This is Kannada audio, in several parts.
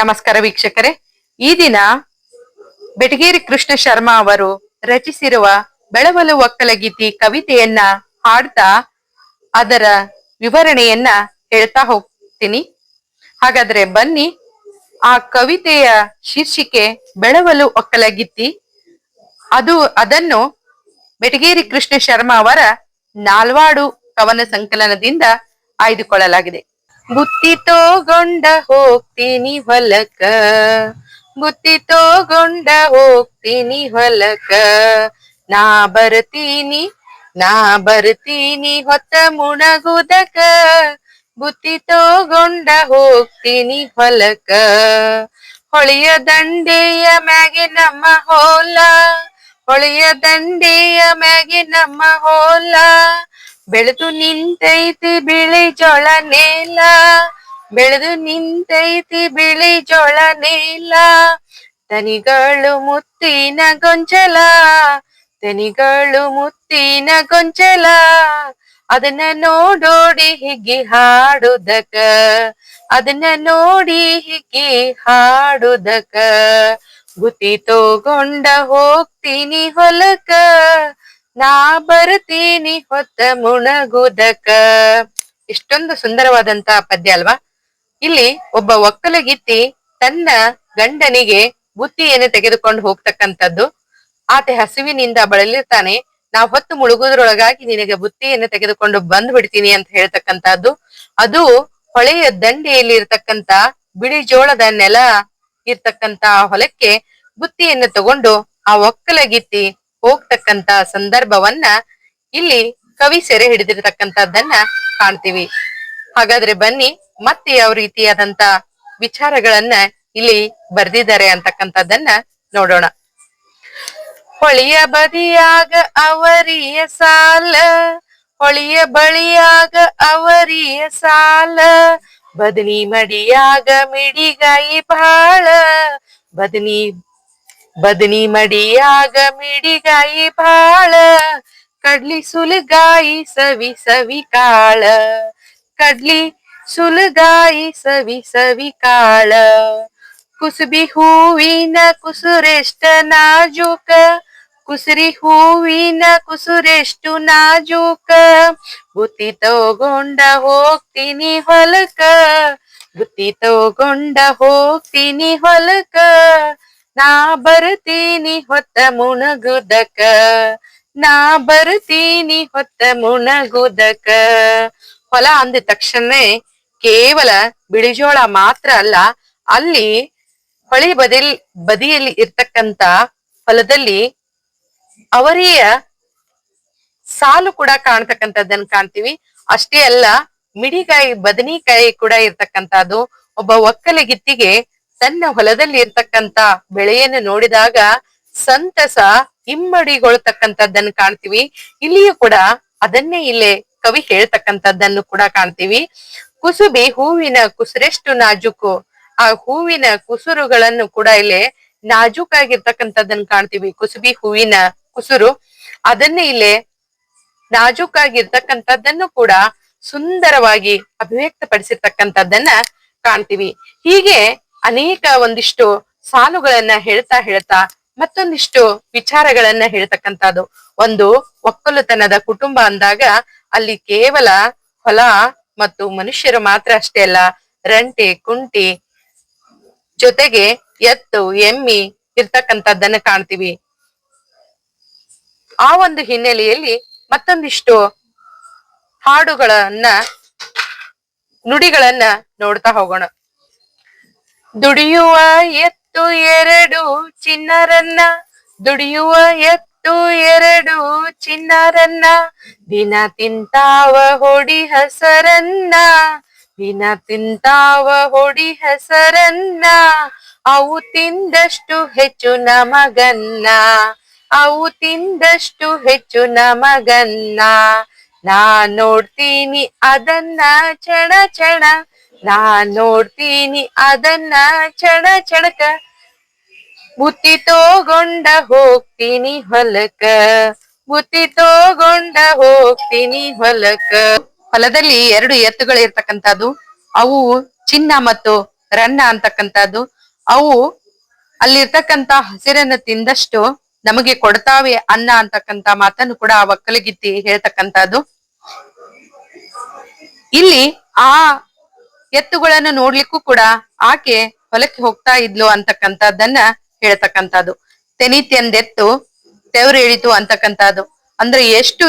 ನಮಸ್ಕಾರ ವೀಕ್ಷಕರೇ. ಈ ದಿನ ಬೆಟಗೇರಿ ಕೃಷ್ಣ ಶರ್ಮಾ ಅವರು ರಚಿಸಿರುವ ಬೆಳವಲು ಒಕ್ಕಲಗೀತಿ ಕವಿತೆಯನ್ನ ಹಾಡ್ತಾ ಅದರ ವಿವರಣೆಯನ್ನ ಹೇಳ್ತಾ ಹೋಗ್ತೀನಿ. ಹಾಗಾದ್ರೆ ಬನ್ನಿ, ಆ ಕವಿತೆಯ ಶೀರ್ಷಿಕೆ ಬೆಳವಲು ಒಕ್ಕಲಗಿತ್ತಿ ಅದು, ಅದನ್ನು ಬೆಟಗೇರಿ ಕೃಷ್ಣ ಶರ್ಮಾ ಅವರ ನಾಲ್ವಾಡು ಕವನ ಸಂಕಲನದಿಂದ ಆಯ್ದುಕೊಳ್ಳಲಾಗಿದೆ. ಬುತ್ತಿ ತೋಗೊಂಡ ಹೋಗ್ತೀನಿ ಹೊಲಕ. ಬುತ್ತಿ ತೋಗೊಂಡ ಹೋಗ್ತೀನಿ ಹೊಲಕ. ನಾ ಬರ್ತೀನಿ ನಾ ಬರ್ತೀನಿ ಹೊತ್ತ ಮುಣಗುದಕ. ಬುತ್ತಿ ತೋಗೊಂಡ ಹೋಗ್ತೀನಿ ಹೊಲಕ. ಹೊಳೆಯ ದಂಡೆಯ ಮ್ಯಾಗೆ ನಮ್ಮ ಹೋಲ. ಹೊಳೆಯ ದಂಡೆಯ ಮ್ಯಾಗೆ ನಮ್ಮ ಹೋಲ. ಬೆಳೆದು ನಿಂತೈತಿ ಬಿಳಿ ಜೋಳ ನೇಲ. ಬೆಳೆದು ನಿಂತೈತಿ ಬಿಳಿ ಜೋಳ ನೇಲ. ತನಿಗಳು ಮುತ್ತಿನ ಗೊಂಚಲ. ತನಿಗಳು ಮುತ್ತಿನ ಗೊಂಚಲ. ಅದನ್ನ ನೋಡೋಡಿ ಹಿಗ್ಗಿ ಹಾಡುದಕ. ಅದನ್ನ ನೋಡಿ ಹಿಗ್ಗಿ ಹಾಡುದಕ. ಗುತ್ತಿ ತಗೊಂಡ ಹೋಗ್ತೀನಿ ಹೊಲಕ. ನಾ ಬರ್ತೀನಿ ಹೊತ್ತ ಮುಣಗುದಕ. ಇಷ್ಟೊಂದು ಸುಂದರವಾದಂತ ಪದ್ಯ ಅಲ್ವಾ? ಇಲ್ಲಿ ಒಬ್ಬ ಒಕ್ಕಲಗಿತ್ತಿ ತನ್ನ ಗಂಡನಿಗೆ ಬುತ್ತಿಯನ್ನು ತೆಗೆದುಕೊಂಡು ಹೋಗ್ತಕ್ಕಂಥದ್ದು. ಆತ ಹಸುವಿನಿಂದ ಬಳಲಿರ್ತಾನೆ, ನಾ ಹೊತ್ತು ಮುಳುಗುದ್ರೊಳಗಾಗಿ ನಿನಗೆ ಬುತ್ತಿಯನ್ನು ತೆಗೆದುಕೊಂಡು ಬಂದ್ ಬಿಡ್ತೀನಿ ಅಂತ ಹೇಳ್ತಕ್ಕಂಥದ್ದು. ಅದು ಹೊಳೆಯ ದಂಡೆಯಲ್ಲಿ ಇರ್ತಕ್ಕಂತ ಬಿಳಿ ಜೋಳದ ನೆಲ ಇರ್ತಕ್ಕಂತ ಹೊಲಕ್ಕೆ ಬುತ್ತಿಯನ್ನು ತಗೊಂಡು ಆ ಒಕ್ಕಲಗಿತ್ತಿ ಹೋಗ್ತಕ್ಕಂತ ಸಂದರ್ಭವನ್ನ ಇಲ್ಲಿ ಕವಿ ಸೆರೆ ಹಿಡಿದಿರ್ತಕ್ಕಂಥದ್ದನ್ನ ಕಾಣ್ತೀವಿ. ಹಾಗಾದ್ರೆ ಬನ್ನಿ, ಮತ್ತೆ ಯಾವ ರೀತಿಯಾದಂತ ವಿಚಾರಗಳನ್ನ ಇಲ್ಲಿ ಬರ್ದಿದ್ದಾರೆ ಅಂತಕ್ಕಂಥದ್ದನ್ನ ನೋಡೋಣ. ಹೊಳಿಯ ಬದಿಯಾಗ ಅವರಿಯ ಸಾಲ, ಹೊಳಿಯ ಬಳಿಯಾಗ ಅವರಿಯ ಸಾಲ, ಬದನಿ ಮಡಿಯಾಗ ಮಿಡಿಗಾಯಿ ಬಾಳ ಬದನಿ ಬದನಿ ಮಡಿಯಾಗ ಮಿಡಿಗಾಯಿ ಬಾಳ ಕಡ್ಲಿ ಸುಲಗಾಯಿ ಸವಿ ಸವಿ ಕಾಳ ಕಡ್ಲಿ ಸುಲಗಾಯಿ ಸವಿ ಸವಿ ಕಾಳ ಕುಸುಬಿ ಹೂವಿನ ಕುಸುರೆಷ್ಟ ನಾಜೂಕ ಕುಸುರಿ ಹೂವಿನ ಕುಸುರೆಷ್ಟು ನಾಜೂಕ ಬುತ್ತಿ ತಗೊಂಡ ಹೋಗ್ತೀನಿ ಹೊಲಕ ಬುತ್ತಿ ತಗೊಂಡ ಹೋಗ್ತೀನಿ ಹೊಲಕ ನಾ ಬರ್ತೀನಿ ಹೊತ್ತ ಮುಣಗುದಕ. ನಾ ಬರ್ತೀನಿ ಹೊತ್ತ ಮುಣಗುದಕ. ಹೊಲ ಅಂದ ತಕ್ಷಣ ಕೇವಲ ಬಿಳಿಜೋಳ ಮಾತ್ರ ಅಲ್ಲ, ಅಲ್ಲಿ ಹೊಳಿ ಬದಿಲ್, ಬದಿಯಲ್ಲಿ ಇರ್ತಕ್ಕಂತ ಹೊಲದಲ್ಲಿ ಅವರಿಯ ಸಾಲು ಕೂಡ ಕಾಣ್ತಕ್ಕಂಥದ್ದನ್ನ ಕಾಣ್ತೀವಿ. ಅಷ್ಟೇ ಅಲ್ಲ, ಮಿಡಿಕಾಯಿ, ಬದನಿಕಾಯಿ ಕೂಡ ಇರ್ತಕ್ಕಂಥದ್ದು. ಒಬ್ಬ ಒಕ್ಕಲಿಗಿತ್ತಿಗೆ ತನ್ನ ಹೊಲದಲ್ಲಿ ಇರ್ತಕ್ಕಂತ ಬೆಳೆಯನ್ನು ನೋಡಿದಾಗ ಸಂತಸ ಇಮ್ಮಡಿಗೊಳ್ತಕ್ಕಂಥದ್ದನ್ನು ಕಾಣ್ತೀವಿ. ಇಲ್ಲಿಯೂ ಕೂಡ ಅದನ್ನೇ ಇಲ್ಲೇ ಕವಿ ಹೇಳ್ತಕ್ಕಂಥದ್ದನ್ನು ಕೂಡ ಕಾಣ್ತೀವಿ. ಕುಸುಬಿ ಹೂವಿನ ಕುಸುರೆಷ್ಟು ನಾಜುಕು, ಆ ಹೂವಿನ ಕುಸುರುಗಳನ್ನು ಕೂಡ ಇಲ್ಲಿ ನಾಜೂಕಾಗಿರ್ತಕ್ಕಂಥದ್ದನ್ನು ಕಾಣ್ತೀವಿ. ಕುಸುಬಿ ಹೂವಿನ ಕುಸುರು, ಅದನ್ನೇ ಇಲ್ಲಿ ನಾಜೂಕಾಗಿರ್ತಕ್ಕಂಥದ್ದನ್ನು ಕೂಡ ಸುಂದರವಾಗಿ ಅಭಿವ್ಯಕ್ತಪಡಿಸಿರ್ತಕ್ಕಂಥದ್ದನ್ನ ಕಾಣ್ತೀವಿ. ಹೀಗೆ ಅನೇಕ ಒಂದಿಷ್ಟು ಸಾಲುಗಳನ್ನ ಹೇಳ್ತಾ ಹೇಳ್ತಾ ಮತ್ತೊಂದಿಷ್ಟು ವಿಚಾರಗಳನ್ನ ಹೇಳ್ತಕ್ಕಂಥದ್ದು. ಒಂದು ಒಕ್ಕಲುತನದ ಕುಟುಂಬ ಅಂದಾಗ ಅಲ್ಲಿ ಕೇವಲ ಹೊಲ ಮತ್ತು ಮನುಷ್ಯರು ಮಾತ್ರ ಅಷ್ಟೇ ಅಲ್ಲ, ರಂಟೆ, ಕುಂಟಿ ಜೊತೆಗೆ ಎತ್ತು, ಎಮ್ಮಿ ಇರ್ತಕ್ಕಂಥದ್ದನ್ನ ಕಾಣ್ತೀವಿ. ಆ ಒಂದು ಹಿನ್ನೆಲೆಯಲ್ಲಿ ಮತ್ತೊಂದಿಷ್ಟು ಹಾಡುಗಳನ್ನ ನುಡಿಗಳನ್ನ ನೋಡ್ತಾ ಹೋಗೋಣ. ದುಡಿಯುವ ಎತ್ತು ಎರಡು ಚಿನ್ನರನ್ನ, ದುಡಿಯುವ ಎತ್ತು ಎರಡು ಚಿನ್ನರನ್ನ, ದಿನ ತಿಂತಾವ ಹೊಡಿ ಹಸರನ್ನ, ದಿನ ತಿಂತಾವ ಹೊಡಿ ಹೆಸರನ್ನ, ಅವು ತಿಂದಷ್ಟು ಹೆಚ್ಚು ನಮಗನ್ನ, ಅವು ತಿಂದಷ್ಟು ಹೆಚ್ಚು ನಮಗನ್ನ, ನಾ ನೋಡ್ತೀನಿ ಅದನ್ನ ಚಣ ಚಣ ನಾ ನೋಡ್ತೀನಿ ಅದನ್ನ ಚಡ ಚಣಕ ಬುತ್ತಿ ತೋಗೊಂಡ ಹೋಗ್ತೀನಿ ಹೊಲಕ. ಬುತ್ತಿ ತೋಗೊಂಡ ಹೋಗ್ತೀನಿ ಹೊಲಕ. ಹೊಲದಲ್ಲಿ ಎರಡು ಎತ್ತುಗಳು ಇರ್ತಕ್ಕಂಥದ್ದು. ಅವು ಚಿನ್ನ ಮತ್ತು ರನ್ನ ಅಂತಕ್ಕಂಥದ್ದು. ಅವು ಅಲ್ಲಿರ್ತಕ್ಕಂತ ಹಸಿರನ್ನು ತಿಂದಷ್ಟು ನಮಗೆ ಕೊಡ್ತಾವೆ ಅನ್ನ ಅಂತಕ್ಕಂತ ಮಾತನ್ನು ಕೂಡ ಆ ಒಕ್ಕಲಿಗಿತ್ತಿ ಹೇಳ್ತಕ್ಕಂಥದ್ದು. ಇಲ್ಲಿ ಆ ಎತ್ತುಗಳನ್ನು ನೋಡ್ಲಿಕ್ಕೂ ಕೂಡ ಆಕೆ ಹೊಲಕ್ಕೆ ಹೋಗ್ತಾ ಇದ್ಲು ಅಂತಕ್ಕಂಥದ್ದನ್ನ ಹೇಳ್ತಕ್ಕಂಥದ್ದು. ತೆನಿತ್ಯಂದೆತ್ತು ತೆವರೇಳಿತು ಅಂತಕ್ಕಂಥದ್ದು. ಅಂದ್ರೆ ಎಷ್ಟು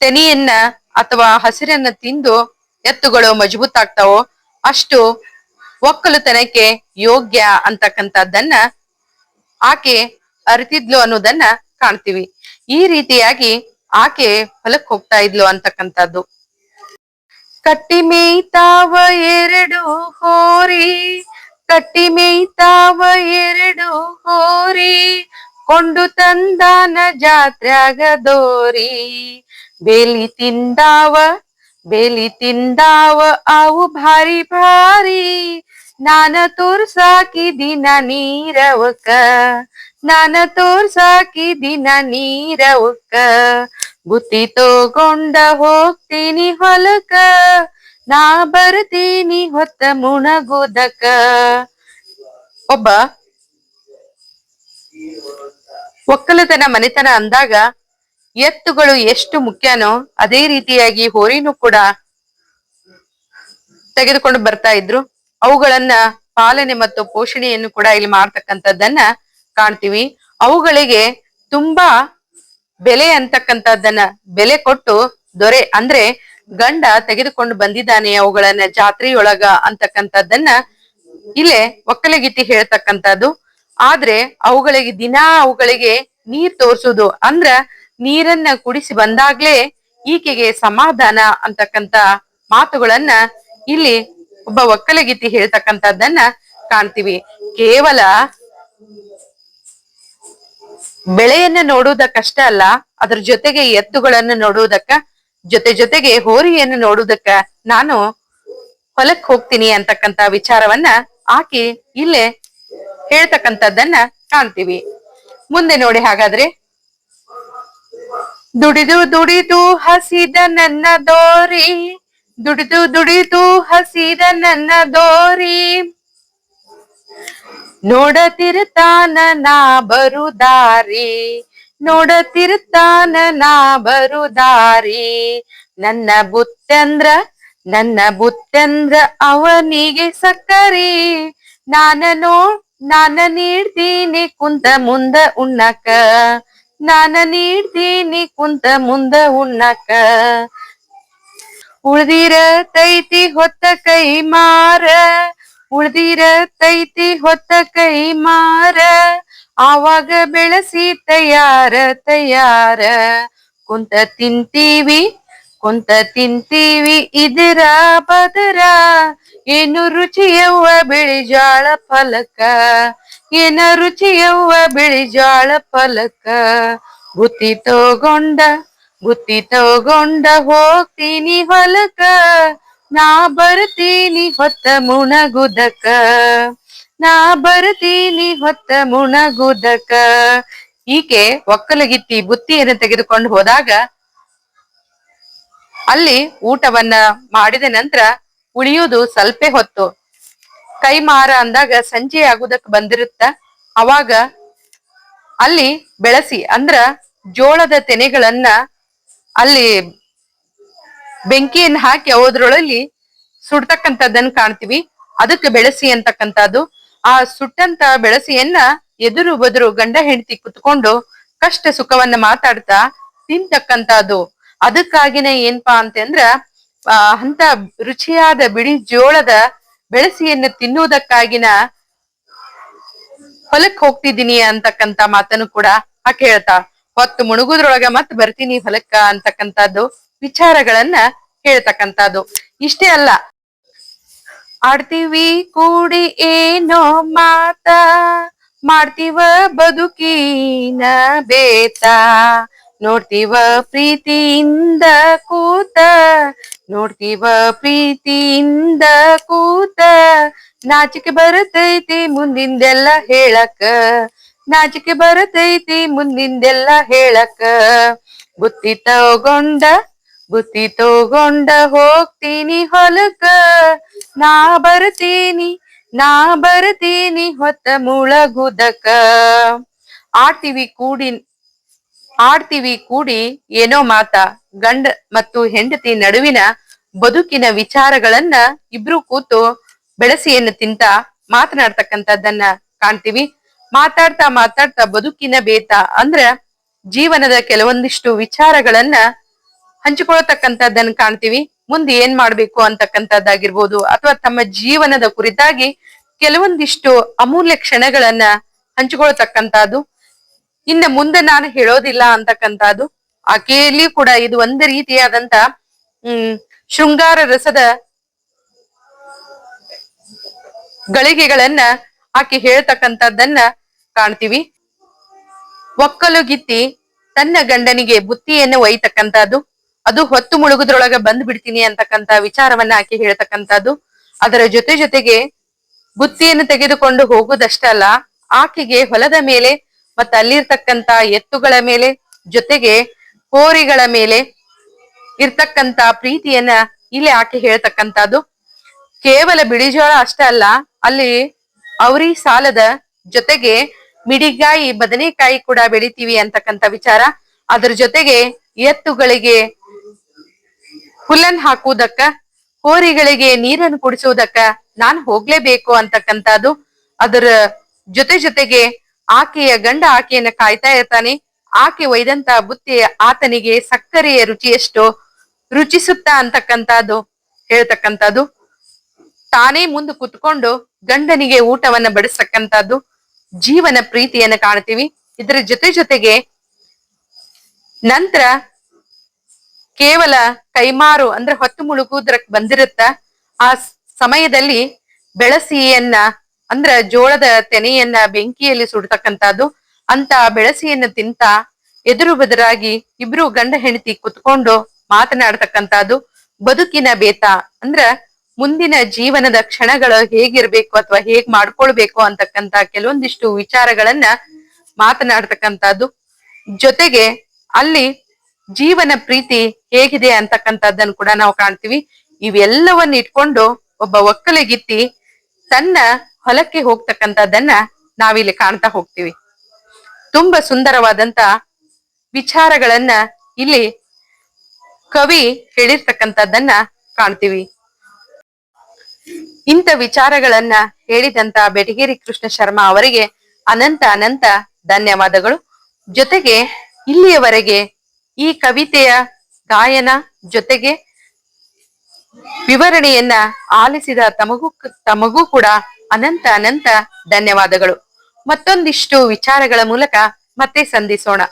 ತೆನಿಯನ್ನ ಅಥವಾ ಹಸಿರನ್ನ ತಿಂದು ಎತ್ತುಗಳು ಮಜಬೂತ್ ಆಗ್ತಾವೋ ಅಷ್ಟು ಒಕ್ಕಲುತನಕ್ಕೆ ಯೋಗ್ಯ ಅಂತಕ್ಕಂಥದ್ದನ್ನ ಆಕೆ ಅರಿತಿದ್ಲು ಅನ್ನೋದನ್ನ ಕಾಣ್ತೀವಿ. ಈ ರೀತಿಯಾಗಿ ಆಕೆ ಹೊಲಕ್ಕೆ ಹೋಗ್ತಾ ಇದ್ಲು ಅಂತಕ್ಕಂಥದ್ದು. ಕಟ್ಟಿ ಮೇಯ್ತಾವ ಎರಡು ಹೋರಿ ಕಟ್ಟಿ ಮೇಯ್ತಾವ ಎರಡು ಹೋರಿ, ಕೊಂಡು ತಂದಾನ ಜಾತ್ರ್ಯಾಗ ದೋರಿ. ಬೇಲಿ ತಿಂದಾವ ಬೇಲಿ ತಿಂದಾವ, ಅವು ಭಾರಿ ಭಾರಿ. ನಾನ ತೋರ್ಸಾಕಿದಿನ ನೀರವಕ್ಕ, ನಾನ ತೋರ್ಸಾಕಿದಿನ ನೀರವಕ್ಕ. ಬುತ್ತಿ ತಗೊಂಡ ಹೋಗ್ತೀನಿ ಹೊಲಕ. ನಾ ಬರ್ತೀನಿ ಹೊತ್ತ ಮುಣಗುದಕ. ಒಬ್ಬ ಒಕ್ಕಲತನ ಮನೆತನ ಅಂದಾಗ ಎತ್ತುಗಳು ಎಷ್ಟು ಮುಖ್ಯನೋ ಅದೇ ರೀತಿಯಾಗಿ ಹೋರಿನೂ ಕೂಡ ತೆಗೆದುಕೊಂಡು ಬರ್ತಾ ಇದ್ರು. ಅವುಗಳನ್ನ ಪಾಲನೆ ಮತ್ತು ಪೋಷಣೆಯನ್ನು ಕೂಡ ಇಲ್ಲಿ ಮಾಡ್ತಕ್ಕಂಥದ್ದನ್ನ ಕಾಣ್ತೀವಿ. ಅವುಗಳಿಗೆ ತುಂಬಾ ಬೆಲೆ ಅಂತಕ್ಕಂಥದ್ದನ್ನ ಬೆಲೆ ಕೊಟ್ಟು ದೊರೆ ಅಂದ್ರೆ ಗಂಡ ತೆಗೆದುಕೊಂಡು ಬಂದಿದ್ದಾನೆ ಅವುಗಳನ್ನ ಜಾತ್ರೆಯೊಳಗ ಅಂತಕ್ಕಂಥದ್ದನ್ನ ಇಲ್ಲೇ ಒಕ್ಕಲಗಿತ್ತಿ ಹೇಳ್ತಕ್ಕಂಥದ್ದು. ಆದ್ರೆ ಅವುಗಳಿಗೆ ದಿನಾ ಅವುಗಳಿಗೆ ನೀರ್ ತೋರ್ಸುದು ಅಂದ್ರ ನೀರನ್ನ ಕುಡಿಸಿ ಬಂದಾಗ್ಲೇ ಈಕೆಗೆ ಸಮಾಧಾನ ಅಂತಕ್ಕಂತ ಮಾತುಗಳನ್ನ ಇಲ್ಲಿ ಒಬ್ಬ ಒಕ್ಕಲಗಿತ್ತಿ ಹೇಳ್ತಕ್ಕಂಥದ್ದನ್ನ ಕಾಣ್ತೀವಿ. ಕೇವಲ ಬೆಳೆಯನ್ನ ನೋಡುವುದಕ್ಕಷ್ಟ ಅಲ್ಲ, ಅದ್ರ ಜೊತೆಗೆ ಎತ್ತುಗಳನ್ನ ನೋಡುವುದಕ್ಕ, ಜೊತೆ ಜೊತೆಗೆ ಹೋರಿಯನ್ನು ನೋಡುವುದಕ್ಕ ನಾನು ಹೊಲಕ್ ಹೋಗ್ತೀನಿ ಅಂತಕ್ಕಂತ ವಿಚಾರವನ್ನ ಆಕೆ ಇಲ್ಲೇ ಹೇಳ್ತಕ್ಕಂಥದ್ದನ್ನ ಕಾಣ್ತೀವಿ. ಮುಂದೆ ನೋಡಿ ಹಾಗಾದ್ರೆ. ದುಡಿದು ದುಡಿದು ಹಸಿದ ನನ್ನ ದೋರಿ, ದುಡಿದು ದುಡಿದು ಹಸಿದ ನನ್ನ ದೋರಿ. ನೋಡತಿರ್ತಾನ ನಾ ಬರುದಾರಿ, ನೋಡತಿರ್ತಾನ ನಾ ಬರುದಾರಿ. ನನ್ನ ಬುತ್ತಂದ್ರ ನನ್ನ ಬುತ್ತಂದ್ರ ಅವನಿಗೆ ಸಕ್ಕರಿ. ನಾನ ನೋ, ನಾನ ನೀಡ್ತೀನಿ ಕುಂತ ಮುಂದ ಉಣ್ಣಕ. ನಾನ ನೀಡ್ತೀನಿ ಕುಂತ ಮುಂದ ಉಣ್ಣಕ. ಉಳ್ದಿರ ತೈತಿ ಹೊತ್ತ ಕೈ ಮಾರ ಉಳ್ದಿರ ತೈತಿ ಹೊತ್ತ ಕೈ ಮಾರ, ಆವಾಗ ಬೆಳಸಿ ತಯಾರ ತಯಾರ. ಕುಂತ ತಿಂತೀವಿ ಕುಂತ ತಿಂತೀವಿ ಇದರ ಬದರ ಏನು ರುಚಿಯವ್ವ ಬಿಳಿಜಾಳ ಫಲಕ? ಏನ ರುಚಿಯವ್ವ ಬಿಳಿಜಾಳ ಫಲಕ? ಬುತ್ತಿ ತಗೊಂಡ ಬುತ್ತಿ ತಗೊಂಡ ಹೋಗ್ತೀನಿ ಹೊಲಕ. ನಾ ಬರ್ತೀನಿ ಹೊತ್ತ ಮುಣಗುದಕ. ನಾ ಬರ್ತೀನಿ ಹೊತ್ತ ಮುಣಗುದಕ. ಈಕೆ ಒಕ್ಕಲಗಿತ್ತಿ ಬುತ್ತಿಯನ್ನು ತೆಗೆದುಕೊಂಡು ಹೋದಾಗ ಅಲ್ಲಿ ಊಟವನ್ನ ಮಾಡಿದ ನಂತರ ಉಳಿಯುವುದು ಸ್ವಲ್ಪ ಹೊತ್ತು. ಕೈ ಮಾರ ಅಂದಾಗ ಸಂಜೆ ಆಗುದಕ್ ಬಂದಿರುತ್ತ. ಅವಾಗ ಅಲ್ಲಿ ಬೆಳಸಿ ಅಂದ್ರ ಜೋಳದ ತೆನೆಗಳನ್ನ ಅಲ್ಲಿ ಬೆಂಕಿಯನ್ನು ಹಾಕಿ ಅವುದ್ರೊಳಲ್ಲಿ ಸುಡ್ತಕ್ಕಂಥದ್ದನ್ನ ಕಾಣ್ತೀವಿ. ಅದಕ್ಕೆ ಬೆಳಸಿ ಅಂತಕ್ಕಂಥದ್ದು. ಆ ಸುಟ್ಟಂತ ಬೆಳಸಿಯನ್ನ ಎದುರು ಬದುರು ಗಂಡ ಹೆಂಡತಿ ಕುತ್ಕೊಂಡು ಕಷ್ಟ ಸುಖವನ್ನ ಮಾತಾಡ್ತಾ ತಿಂತಕ್ಕಂಥದ್ದು. ಅದಕ್ಕಾಗಿನೇ ಏನ್ಪಾ ಅಂತಂದ್ರ ಅಂತ ರುಚಿಯಾದ ಬಿಳಿ ಜೋಳದ ಬೆಳಸಿಯನ್ನು ತಿನ್ನುವುದಕ್ಕಾಗಿನ ಹೊಲಕ್ ಹೋಗ್ತಿದ್ದೀನಿ ಅಂತಕ್ಕಂತ ಮಾತನ್ನು ಕೂಡ ಆಕೆ ಹೇಳ್ತಾ. ಹೊತ್ತು ಮುಣುಗುದ್ರೊಳಗ ಮತ್ ಬರ್ತೀನಿ ಹೊಲಕ್ಕ ಅಂತಕ್ಕಂಥದ್ದು. ವಿಚಾರಗಳನ್ನ ಹೇಳ್ತಕ್ಕಂಥದ್ದು. ಇಷ್ಟೇ ಅಲ್ಲ, ಆಡ್ತೀವಿ ಕೂಡಿ ಏನೋ ಮಾತ, ಮಾಡ್ತೀವ ಬದುಕಿನ ಬೇತ, ನೋಡ್ತೀವ ಪ್ರೀತಿಯಿಂದ ಕೂತ, ನೋಡ್ತೀವ ಪ್ರೀತಿಯಿಂದ ಕೂತ, ನಾಚಿಕೆ ಬರುತ್ತೈತಿ ಮುಂದಿಂದೆಲ್ಲ ಹೇಳಕ, ನಾಚಿಕೆ ಬರುತ್ತೈತಿ ಮುಂದಿಂದೆಲ್ಲ ಹೇಳಕ, ಬುತ್ತಿ ತಗೊಂಡ ಬುತ್ತಿ ತಗೊಂಡ ಹೋಗ್ತೀನಿ ಹೊಲಕ ನಾ ಬರ್ತೀನಿ ನಾ ಬರ್ತೀನಿ ಹೊತ್ತ ಮುಳಗುದಕ ಆಡ್ತೀವಿ ಕೂಡಿ ಆಡ್ತೀವಿ ಕೂಡಿ ಏನೋ ಮಾತ, ಗಂಡ ಮತ್ತು ಹೆಂಡತಿ ನಡುವಿನ ಬದುಕಿನ ವಿಚಾರಗಳನ್ನ ಇಬ್ರು ಕೂತು ಬೆಳಸಿಯನ್ನು ತಿಂತ ಮಾತನಾಡ್ತಕ್ಕಂಥದ್ದನ್ನ ಕಾಣ್ತೀವಿ. ಮಾತಾಡ್ತಾ ಮಾತಾಡ್ತಾ ಬದುಕಿನ ಬೇತ ಅಂದ್ರ ಜೀವನದ ಕೆಲವೊಂದಿಷ್ಟು ವಿಚಾರಗಳನ್ನ ಹಂಚಿಕೊಳ್ತಕ್ಕಂಥದ್ದನ್ನ ಕಾಣ್ತೀವಿ. ಮುಂದೆ ಏನ್ ಮಾಡ್ಬೇಕು ಅಂತಕ್ಕಂಥದ್ದಾಗಿರ್ಬೋದು ಅಥವಾ ತಮ್ಮ ಜೀವನದ ಕುರಿತಾಗಿ ಕೆಲವೊಂದಿಷ್ಟು ಅಮೂಲ್ಯ ಕ್ಷಣಗಳನ್ನ ಹಂಚಿಕೊಳ್ತಕ್ಕಂಥದ್ದು ಇನ್ನ ಮುಂದೆ ನಾನು ಹೇಳೋದಿಲ್ಲ ಅಂತಕ್ಕಂಥದ್ದು. ಆಕೆಯಲ್ಲಿ ಕೂಡ ಇದು ಒಂದು ರೀತಿಯಾದಂತ ಹ್ಮ್, ಶೃಂಗಾರ ರಸದ ಗಳಿಗೆಗಳನ್ನ ಆಕೆ ಹೇಳ್ತಕ್ಕಂಥದ್ದನ್ನ ಕಾಣ್ತೀವಿ. ಒಕ್ಕಲುಗಿತ್ತಿ ತನ್ನ ಗಂಡನಿಗೆ ಬುತ್ತಿಯನ್ನು ಒಯ್ತಕ್ಕಂಥದ್ದು. ಅದು ಹೊತ್ತು ಮುಳುಗುದ್ರೊಳಗೆ ಬಂದ್ ಬಿಡ್ತೀನಿ ಅಂತಕ್ಕಂತ ವಿಚಾರವನ್ನ ಆಕೆ ಹೇಳ್ತಕ್ಕಂಥದ್ದು. ಅದರ ಜೊತೆ ಜೊತೆಗೆ ಬುತ್ತಿಯನ್ನು ತೆಗೆದುಕೊಂಡು ಹೋಗುದಷ್ಟಲ್ಲ ಆಕೆಗೆ ಹೊಲದ ಮೇಲೆ ಮತ್ತ ಅಲ್ಲಿರ್ತಕ್ಕಂತ ಎತ್ತುಗಳ ಮೇಲೆ ಜೊತೆಗೆ ಹೋರಿಗಳ ಮೇಲೆ ಇರ್ತಕ್ಕಂತ ಪ್ರೀತಿಯನ್ನ ಇಲ್ಲಿ ಆಕೆ ಹೇಳ್ತಕ್ಕಂಥದ್ದು. ಕೇವಲ ಬಿಳಿಜೋಳ ಅಷ್ಟೇ ಅಲ್ಲ, ಅಲ್ಲಿ ಅವರಿ ಸಾಲದ ಜೊತೆಗೆ ಮಿಡಿಗಾಯಿ, ಬದನೆಕಾಯಿ ಕೂಡ ಬೆಳಿತೀವಿ ಅಂತಕ್ಕಂಥ ವಿಚಾರ. ಅದ್ರ ಜೊತೆಗೆ ಎತ್ತುಗಳಿಗೆ ಹುಲ್ಲನ್ ಹಾಕುವುದಕ್ಕ, ಹೋರಿಗಳಿಗೆ ನೀರನ್ನು ಕುಡಿಸುವುದಕ್ಕ ನಾನ್ ಹೋಗ್ಲೇಬೇಕು ಅಂತಕ್ಕಂಥದ್ದು. ಅದರ ಜೊತೆ ಜೊತೆಗೆ ಆಕೆಯ ಗಂಡ ಆಕೆಯನ್ನ ಕಾಯ್ತಾ ಇರ್ತಾನೆ. ಆಕೆ ಒಯ್ದಂತ ಬುತ್ತಿ ಆತನಿಗೆ ಸಕ್ಕರೆಯ ರುಚಿಯಷ್ಟು ರುಚಿಸುತ್ತ ಅಂತಕ್ಕಂಥದ್ದು ಹೇಳ್ತಕ್ಕಂಥದ್ದು. ತಾನೇ ಮುಂದೆ ಕುತ್ಕೊಂಡು ಗಂಡನಿಗೆ ಊಟವನ್ನ ಬಡಿಸ್ತಕ್ಕಂಥದ್ದು. ಜೀವನ ಪ್ರೀತಿಯನ್ನ ಕಾಣ್ತೀವಿ. ಇದರ ಜೊತೆ ಜೊತೆಗೆ ನಂತರ ಕೇವಲ ಕೈಮಾರು ಅಂದ್ರೆ ಹೊತ್ತು ಮುಳುಗುವುದಕ್ಕೆ ಬಂದಿರುತ್ತ, ಆ ಸಮಯದಲ್ಲಿ ಬೆಳಸಿಯನ್ನ ಅಂದ್ರ ಜೋಳದ ತೆನೆಯನ್ನ ಬೆಂಕಿಯಲ್ಲಿ ಸುಡ್ತಕ್ಕಂಥದ್ದು, ಅಂತ ಬೆಳಸಿಯನ್ನ ತಿಂತ ಎದುರು ಬದರಾಗಿ ಇಬ್ರು ಗಂಡ ಹೆಂಡತಿ ಕುತ್ಕೊಂಡು ಮಾತನಾಡ್ತಕ್ಕಂಥದ್ದು ಬದುಕಿನ ಬೇತ. ಅಂದ್ರ ಮುಂದಿನ ಜೀವನದ ಕ್ಷಣಗಳು ಹೇಗಿರ್ಬೇಕು ಅಥವಾ ಹೇಗ್ ಮಾಡ್ಕೊಳ್ಬೇಕು ಅಂತಕ್ಕಂತ ಕೆಲವೊಂದಿಷ್ಟು ವಿಚಾರಗಳನ್ನ ಮಾತನಾಡ್ತಕ್ಕಂಥದ್ದು. ಜೊತೆಗೆ ಅಲ್ಲಿ ಜೀವನ ಪ್ರೀತಿ ಹೇಗಿದೆ ಅಂತಕ್ಕಂಥದ್ದನ್ನು ಕೂಡ ನಾವು ಕಾಣ್ತೀವಿ. ಇವೆಲ್ಲವನ್ನ ಇಟ್ಕೊಂಡು ಒಬ್ಬ ಒಕ್ಕಲಿಗಿತ್ತಿ ತನ್ನ ಹೊಲಕ್ಕೆ ಹೋಗ್ತಕ್ಕಂಥದ್ದನ್ನ ನಾವಿಲ್ಲಿ ಕಾಣ್ತಾ ಹೋಗ್ತೀವಿ. ತುಂಬಾ ಸುಂದರವಾದಂತ ವಿಚಾರಗಳನ್ನ ಇಲ್ಲಿ ಕವಿ ಹೇಳಿರ್ತಕ್ಕಂಥದ್ದನ್ನ ಕಾಣ್ತೀವಿ. ಇಂಥ ವಿಚಾರಗಳನ್ನ ಹೇಳಿದಂತ ಬೆಟಗೇರಿ ಕೃಷ್ಣ ಶರ್ಮಾ ಅವರಿಗೆ ಅನಂತ ಅನಂತ ಧನ್ಯವಾದಗಳು. ಜೊತೆಗೆ ಇಲ್ಲಿಯವರೆಗೆ ಈ ಕವಿತೆಯ ಗಾಯನ ಜೊತೆಗೆ ವಿವರಣೆಯನ್ನ ಆಲಿಸಿದ ತಮಗೂ ತಮಗೂ ಕೂಡ ಅನಂತ ಅನಂತ ಧನ್ಯವಾದಗಳು. ಮತ್ತೊಂದಿಷ್ಟು ವಿಚಾರಗಳ ಮೂಲಕ ಮತ್ತೆ ಸಂಧಿಸೋಣ.